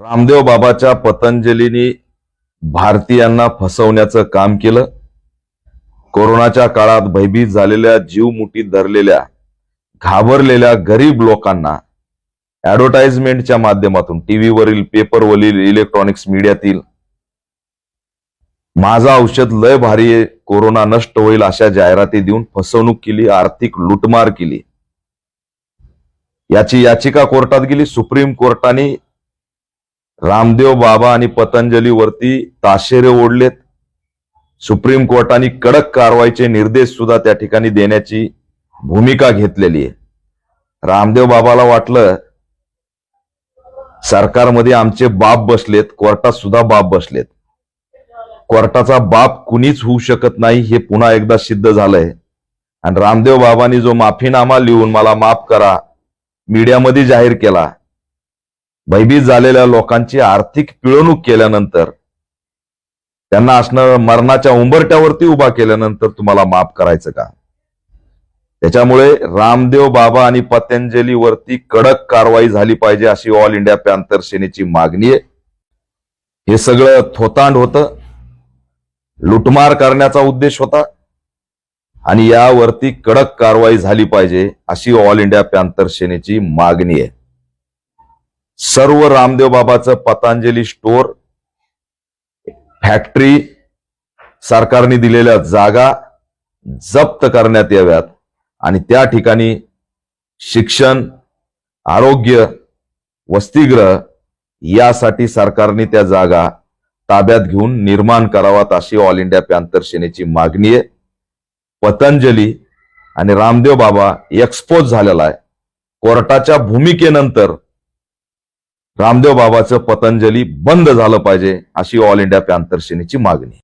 रामदेव बाबाच्या पतंजलीनी भारतीयांना फसवण्याचं काम केलं. कोरोनाच्या काळात भयभीत झालेल्या जीव मुठीत धरलेल्या घाबरलेल्या गरीब लोकांना ऍडव्हर्टाइजमेंटच्या माध्यमातून टीव्हीवरील पेपरवरील इलेक्ट्रॉनिक्स मीडियातील माझा औषध लय भारी आहे कोरोना नष्ट होईल अशा जाहिराती देऊन फसवणूक केली आर्थिक लुटमार केली. याची याचिका कोर्टात गेली सुप्रीम कोर्टाने रामदेव बाबा आणि पतंजलीवरती ताशेरे ओढलेत. सुप्रीम कोर्टाने कडक कारवाईचे निर्देश सुद्धा त्या ठिकाणी देण्याची भूमिका घेतलेली आहे. रामदेव बाबाला वाटलं सरकारमध्ये आमचे बाप बसलेत कोर्टात सुद्धा बाप बसलेत. कोर्टाचा बाप कुणीच होऊ शकत नाही हे पुन्हा एकदा सिद्ध झालंय. आणि रामदेव बाबांनी जो माफीनामा लिहून मला माफ करा मीडियामध्ये जाहीर केला भयभीत झालेल्या लोकांची आर्थिक पिळवणूक केल्यानंतर त्यांना असणं मरणाच्या उंबरट्यावरती उभा केल्यानंतर तुम्हाला माफ करायचं का? त्याच्यामुळे रामदेव बाबा आणि पतंजलीवरती कडक कारवाई झाली पाहिजे अशी ऑल इंडिया पॅन्थर सेनेची मागणी आहे. हे सगळं थोतांड होतं. लुटमार करण्याचा उद्देश होता. आणि यावरती कडक कारवाई झाली पाहिजे अशी ऑल इंडिया पॅन्थर सेनेची मागणी आहे. सर्व रामदेव बाबाचं पतंजली स्टोर फॅक्टरी सरकारने दिलेल्या जागा जप्त करण्यात याव्यात आणि त्या ठिकाणी शिक्षण आरोग्य वसतिगृह यासाठी सरकारने त्या जागा ताब्यात घेऊन निर्माण करावात अशी ऑल इंडिया पॅन्थर सेनेची मागणी आहे. पतंजली आणि रामदेव बाबा एक्सपोज झालेला आहे. कोर्टाच्या भूमिकेनंतर रामदेव बाबाचं पतंजली बंद झालं पाहिजे अशी ऑल इंडिया पॅन्थर सेनेची मागणी.